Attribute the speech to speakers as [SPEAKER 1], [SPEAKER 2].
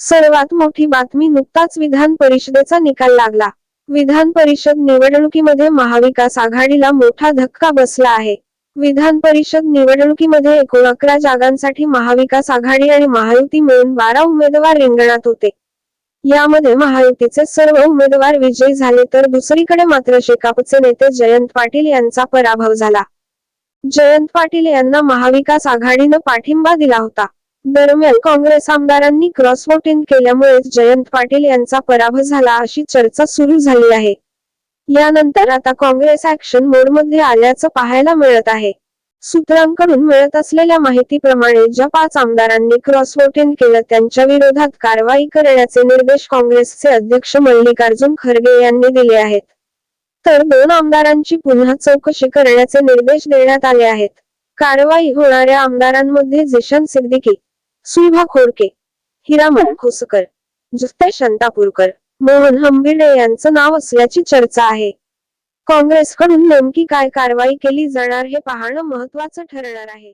[SPEAKER 1] सर्वात मोठी बातमी नुकताच विधान परिषदेचा निकाल लागला. विधान परिषद निवडणुकीमध्ये महाविकास आघाडीला मोठा धक्का बसला आहे. विधान परिषद निवडणुकीमध्ये एकूण अकरा जागांसाठी महाविकास आघाडी आणि महायुती मिळून बारा उमेदवार रिंगणात होते. यामध्ये महायुतीचे सर्व उमेदवार विजयी झाले तर दुसरीकडे मात्र शेकापचे नेते जयंत पाटील यांचा पराभव झाला. जयंत पाटील यांना महाविकास आघाडीनं पाठिंबा दिला होता. दरम्यान काँग्रेस आमदारांनी क्रॉस वोटिंग केल्यामुळे जयंत पाटील यांचा पराभव झाला अशी चर्चा सुरू झाली आहे. यानंतर आता काँग्रेस ऍक्शन मोडमध्ये आल्याचं पाहायला मिळत आहे. सूत्रांकडून मिळत असलेल्या माहितीप्रमाणे ज्या पाच आमदारांनी क्रॉस वोटिंग केलं त्यांच्या विरोधात कारवाई करण्याचे निर्देश काँग्रेसचे अध्यक्ष मल्लिकार्जुन खरगे यांनी दिले आहेत. तर दोन आमदारांची पुन्हा चौकशी करण्याचे निर्देश देण्यात आले आहेत. कारवाई होणाऱ्या आमदारांमध्ये जिशन सिद्दीकी सुलभा खोडके हिरामन खोसकर जुत्या शांतापूरकर मोहन हंबिर्डे यांचं नाव असल्याची चर्चा आहे. काँग्रेसकडून नेमकी काय कारवाई केली जाणार हे पाहणं महत्वाचं ठरणार आहे.